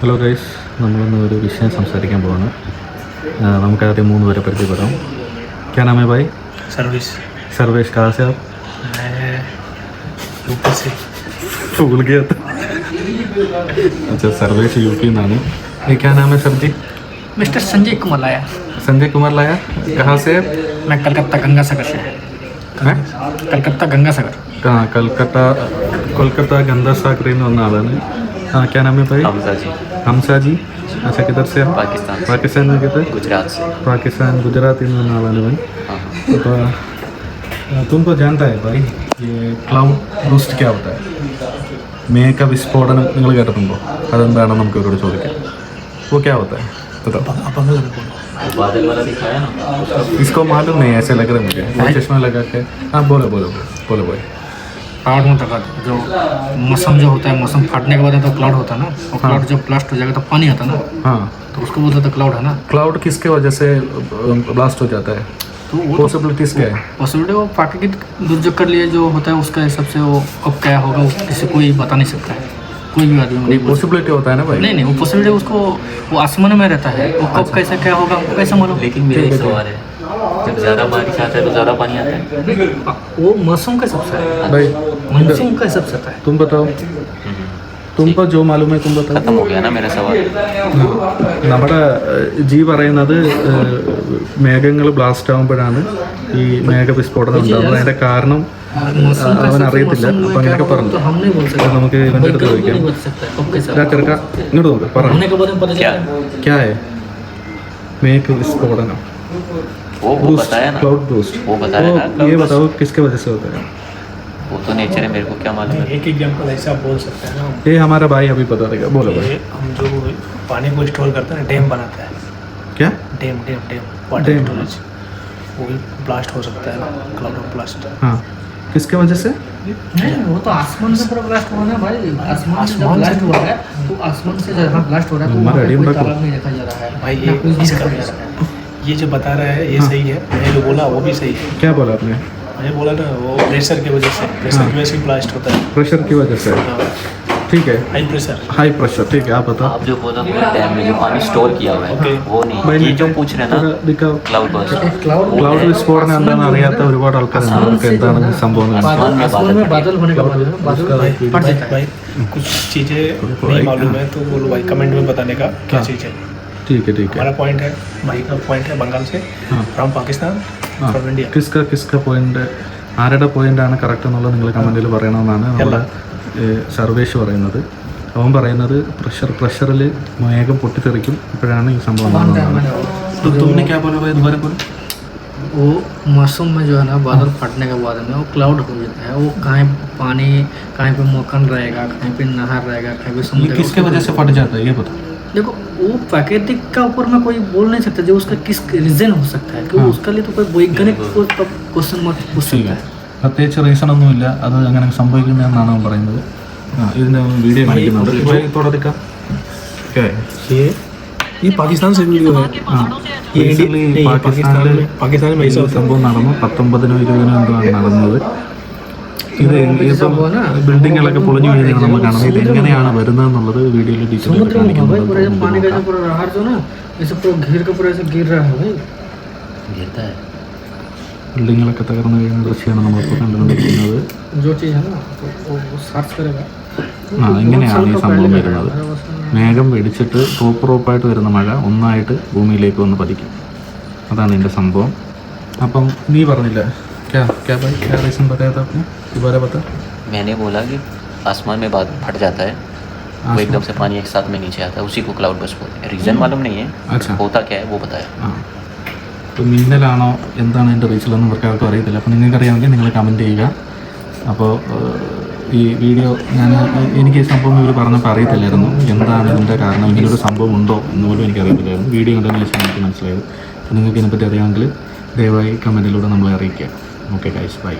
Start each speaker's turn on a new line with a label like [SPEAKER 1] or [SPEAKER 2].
[SPEAKER 1] Hello guys നമ്മളിന്ന് ഒരു വിഷയം സംസാരിക്കാൻ പോവാണ്. നമുക്ക് ആദ്യം മൂന്ന് പേരെ പരിചയപ്പെടാം. ക്യാനാമേ ഭായ്
[SPEAKER 2] സർവീസ്.
[SPEAKER 1] സർവേഷ് കാസാബ് ഫൂൾ അച്ഛാ സർവേഷ് യു പി എന്നാണ് ക്യാനാമേ സർജി
[SPEAKER 3] മിസ്റ്റർ സഞ്ജയ് കുമാർ ലായ
[SPEAKER 1] സഞ്ജയ് കുമാർ ലായ कहाँ से
[SPEAKER 3] मैं कलकत्ता गंगा सागर से
[SPEAKER 1] हैं
[SPEAKER 3] कलकत्ता गंगा सागर
[SPEAKER 1] ആ കൽക്കട്ട കൊൽക്കത്ത ഗന്ധസാഗറിൽ നിന്ന് വന്ന ആളാണ്. हाँ क्या नाम है भाई
[SPEAKER 4] हमसा जी
[SPEAKER 1] हमसा जी अच्छा किधर से आप
[SPEAKER 4] पाकिस्तान
[SPEAKER 1] पाकिस्तान में किधर
[SPEAKER 4] गुजरात से
[SPEAKER 1] पाकिस्तान गुजरात में नाम वाले भाई तो तुमको जानता है भाई ये क्लाउड ക്ലൗഡ് ബൂസ്റ്റ് ക്യാ ഹോട്ടാ മേക്ക വിസ്ഫോടനം നിങ്ങൾ കേട്ടിട്ടുണ്ടോ അതെന്താണ് നമുക്ക് ഇവരോട് ചോദിക്കാം वो क्या होता है बताओ इसको मालूम नहीं ऐसे लग रहा है मुझे चश्मा लगा के हाँ बोलो बोलो बोलो बोलो
[SPEAKER 3] क्लाउड में तक जो मौसम जो होता है मौसम फाटने के बाद तो क्लाउड होता है ना। और क्लाउड जब ब्लास्ट हो जाएगा तो पानी आता है ना।
[SPEAKER 1] हाँ।
[SPEAKER 3] तो उसको बोलते तो क्लाउड है ना।
[SPEAKER 1] क्लाउड किसके वजह से ब्लास्ट हो जाता है?
[SPEAKER 3] तो
[SPEAKER 1] पॉसिबिलिटीज क्या है?
[SPEAKER 3] पॉसिबिलिटी वो प्राकृतिक दुर्योग कर लिए जो होता है उसका हिसाब से वो कब क्या होगा वो किसी कोई बता नहीं सकता है। कोई भी आदमी नहीं
[SPEAKER 1] पॉसिबिलिटी होता है ना भाई?
[SPEAKER 3] नहीं नहीं वो पॉसिबिलिटी उसको वो आसमान में रहता है। वो कब कैसे क्या होगा हमको कैसे मालूम?
[SPEAKER 4] लेकिन मेरा एक सवाल है। जब ज़्यादा बारिश आता है तो ज़्यादा पानी आता है
[SPEAKER 3] वो मौसम का हिसाब से है
[SPEAKER 1] भाई
[SPEAKER 3] मानसून का हिसाब से आता है
[SPEAKER 1] तुम बताओ तुमको जो मालूम है तुम बताओ
[SPEAKER 4] ख़त्म हो गया ना मेरा सवाल
[SPEAKER 1] നമ്മുടെ ഏഹ്, ജി പറയുന്നത് മേഘങ്ങൾ ബ്ലാസ്റ്റ് ആകുമ്പോഴാണ് ഈ മേഘ വിസ്ഫോടനം ഉണ്ടാകുന്നത് അതിന്റെ കാരണം
[SPEAKER 3] मौसम का
[SPEAKER 1] അവൻ
[SPEAKER 3] हिसाब से
[SPEAKER 1] അറിയത്തില്ല
[SPEAKER 3] मौसम
[SPEAKER 1] അപ്പൊ
[SPEAKER 3] में क्या
[SPEAKER 1] അങ്ങനെയൊക്കെ
[SPEAKER 3] होगा
[SPEAKER 1] പറഞ്ഞു
[SPEAKER 3] तो हम नहीं बोल सकते
[SPEAKER 1] അപ്പൊ നമുക്ക് ഇവന്റെ അടുത്ത്
[SPEAKER 3] वैज्ञानिक
[SPEAKER 1] ചോദിക്കാം
[SPEAKER 3] नहीं बता सकता है कब कैसा
[SPEAKER 1] ഇതാ ചെറുക്ക ഇങ്ങോട്ട് നോക്ക് പറ
[SPEAKER 3] होने के बाद में पता
[SPEAKER 4] क्या
[SPEAKER 3] चलता है
[SPEAKER 1] क्या है മേഘ വിസ്ഫോടനം
[SPEAKER 4] वो वो बताया ना।
[SPEAKER 1] क्लाउड बूस्ट
[SPEAKER 4] वो बताया ना
[SPEAKER 1] ये बताओ किसके वजह से होता है?
[SPEAKER 4] वो तो नेचर है मेरे को क्या मालूम है।
[SPEAKER 2] एक एग्ज़ाम्पल ऐसा बोल सकते हैं ना।
[SPEAKER 1] ये हमारा भाई अभी बता देगा बोलो भाई।
[SPEAKER 2] हम जो पानी को स्टोर करते हैं डैम बनाता है।
[SPEAKER 1] क्या?
[SPEAKER 2] Dam dam dam
[SPEAKER 1] water
[SPEAKER 2] storage वो भी ब्लास्ट हो सकता है ना क्लाउड ऑफ़ ब्लास्ट
[SPEAKER 1] हाँ। किसके वजह से?
[SPEAKER 3] नहीं वो तो आसमान से पूरा ब्लास्ट हुआ ना भाई। आसमान से ब्लास्ट हुआ है तो आसमान से जहाँ ब्लास्ट हो रहा है तो
[SPEAKER 1] हमारा
[SPEAKER 3] वहाँ पे कोई
[SPEAKER 1] रखो।
[SPEAKER 3] नहीं देखा जा रहा है।
[SPEAKER 2] भाई
[SPEAKER 3] ना
[SPEAKER 2] ये
[SPEAKER 3] कुछ भी
[SPEAKER 2] इसका
[SPEAKER 3] रहा है।
[SPEAKER 2] ये जो बता रहा है ये
[SPEAKER 1] हाँ।
[SPEAKER 2] सही है मैंने जो बोला वो भी सही है
[SPEAKER 1] क्या बोला आपने
[SPEAKER 2] मैंने बोला ना वो प्रेशर की वजह से प्रेशर
[SPEAKER 1] हाँ।
[SPEAKER 2] की वजह से ब्लास्ट होता है
[SPEAKER 1] प्रेशर की वजह से ठीक है
[SPEAKER 2] हाई प्रेशर
[SPEAKER 1] हाई प्रेशर ठीक है आप बताओ
[SPEAKER 4] आप जो बोला पूरे डैम में जो पानी स्टोर किया हुआ है वो नहीं ये जो पूछ रहे हैं ना
[SPEAKER 1] दिखाओ
[SPEAKER 4] क्लाउड बर्स्ट
[SPEAKER 3] क्लाउड
[SPEAKER 1] ക്ലൗഡ് വിസ്ഫോടനം എന്താണെന്ന് അറിയാത്ത ഒരുപാട് ആൾക്കാരുണ്ട് അവർക്ക് എന്താണ് സംഭവം എന്ന്
[SPEAKER 4] आसमान में
[SPEAKER 3] आसमान में बादल होने के बाद में बादल
[SPEAKER 2] भाई
[SPEAKER 3] फट
[SPEAKER 2] भाई,
[SPEAKER 3] जाता है
[SPEAKER 2] भाई कुछ चीज़ें
[SPEAKER 1] भाई,
[SPEAKER 2] नहीं मालूम
[SPEAKER 1] हाँ।
[SPEAKER 2] है तो बोलो भाई कमेंट में बताने का क्या
[SPEAKER 1] हाँ।
[SPEAKER 2] चीज़ है
[SPEAKER 1] ठीक है ठीक है
[SPEAKER 2] हमारा पॉइंट है भाई का पॉइंट है बंगाल से
[SPEAKER 1] हाँ।
[SPEAKER 2] फ्रॉम पाकिस्तान
[SPEAKER 1] ആ
[SPEAKER 2] फ्रॉम इंडिया
[SPEAKER 1] കിസ്ക കിസ്ക പോയിന്റ് ആരുടെ പോയിന്റ് ആണ് കറക്റ്റ് എന്നുള്ളത് നിങ്ങൾ കമൻറ്റിൽ പറയണമെന്നാണ് നമ്മുടെ ഏഹ്, സർവേഷ് പറയുന്നത് അവൻ പറയുന്നത് പ്രഷർ പ്രഷറിൽ മേഘം പൊട്ടിത്തെറിക്കും അപ്പോഴാണ് ഈ സംഭവം ഉണ്ടാകുന്നത്. तो तुमने क्या बोला भाई दोबारा बोलो
[SPEAKER 3] वो मौसम में जो है ना बादल फटने के बाद में वो क्लाउड हो जाता है वो कहीं पानी कहीं पे मक्खन रहेगा कहीं पे नहर रहेगा कहीं पे
[SPEAKER 1] ये
[SPEAKER 3] समुद्र
[SPEAKER 1] किसके वजह से फट जाता है ये बताओ
[SPEAKER 3] देखो वो प्राकृतिक का ऊपर में कोई बोल नहीं सकता जो उसका किस रीजन हो सकता है क्योंकि
[SPEAKER 1] हाँ।
[SPEAKER 3] उसका लिए तो कोई वैज्ञानिक को क्वेश्चन मार्क पूछ सकता है
[SPEAKER 1] പ്രത്യേകിച്ച് റീസൺ ഒന്നുമില്ല അത് അങ്ങനെ സംഭവിക്കുന്നതെന്നാണ് അവൻ പറയുന്നത് ആ ഇതിൻ്റെ വീഡിയോ കാണിക്കുന്നുണ്ട് भाई, थोड़ा दिखा क्या है
[SPEAKER 2] ये ये पाकिस्तान से वीडियो है
[SPEAKER 1] ആ
[SPEAKER 2] ये
[SPEAKER 1] Recently
[SPEAKER 2] नहीं, ये पाकिस्तान
[SPEAKER 1] പാകിസ്ഥാനിൽ
[SPEAKER 2] में पाकिस्तान में ऐसा
[SPEAKER 1] ഈ
[SPEAKER 2] होता है
[SPEAKER 1] സംഭവം നടന്നു പത്തൊമ്പതിനോ ഇരുപതിനോ എന്തോ ആണ് നടന്നത് ഇത് ബിൽഡിങ്ങുകളൊക്കെ പൊളിഞ്ഞു കഴിഞ്ഞാൽ നമ്മൾ കാണുന്നത് ഇത് എങ്ങനെയാണ് വരുന്നതെന്നുള്ളത് വീഡിയോയിൽ ഡീറ്റെയിൽ ബിൽഡിങ്ങുകളൊക്കെ തകർന്നു വീഴുന്ന ദൃശ്യമാണ് നമ്മളിപ്പോൾ കണ്ടുകൊണ്ടിരിക്കുന്നത്. ആ ഇങ്ങനെയാണ് ഈ സംഭവം വരുന്നത്. മേഘം വെടിച്ചിട്ട് ടോപ്പ് റോപ്പായിട്ട് വരുന്ന മഴ ഒന്നായിട്ട് ഭൂമിയിലേക്ക് വന്ന് പതിക്കും. അതാണ് ഇതിന്റെ സംഭവം. അപ്പം നീ പറഞ്ഞില്ല? ക്യാ ക്യാ ബൈ ക്യാ റീസൺ പറയാത്ത दोबारा बता
[SPEAKER 4] मैंने बोला कि आसमान में बादल फट जाता है वो एकदम से पानी एक साथ में नीचे आता है उसी को क्लाउड बर्स्ट बोलते हैं रीज़न मालूम नहीं है
[SPEAKER 1] अच्छा
[SPEAKER 4] होता क्या है वो बताया
[SPEAKER 1] ആ അപ്പോൾ മിന്നലാണോ എന്താണ് അതിൻ്റെ റീസണെന്ന് ഇവർക്ക് ആർക്കും അറിയത്തില്ല അപ്പോൾ നിങ്ങൾക്ക് അറിയാമെങ്കിൽ നിങ്ങൾ കമൻറ്റ് ചെയ്യുക അപ്പോൾ ഏഹ്, ഈ വീഡിയോ ഞാൻ എനിക്ക് ഈ സംഭവം ഇവർ പറഞ്ഞപ്പോൾ അറിയത്തില്ലായിരുന്നു എന്താണ് ഇതിൻ്റെ കാരണം ഇങ്ങനൊരു സംഭവം ഉണ്ടോ എന്ന് പോലും എനിക്ക് അറിയത്തില്ലായിരുന്നു വീഡിയോ കണ്ടതിന് ശേഷം എനിക്ക് മനസ്സിലായത് അപ്പോൾ നിങ്ങൾക്ക് ഇതിനെപ്പറ്റി അറിയാമെങ്കിൽ ദയവായി കമൻറ്റിലൂടെ നമ്മളെ അറിയിക്കുക ഓക്കെ ഗൈസ് ബൈ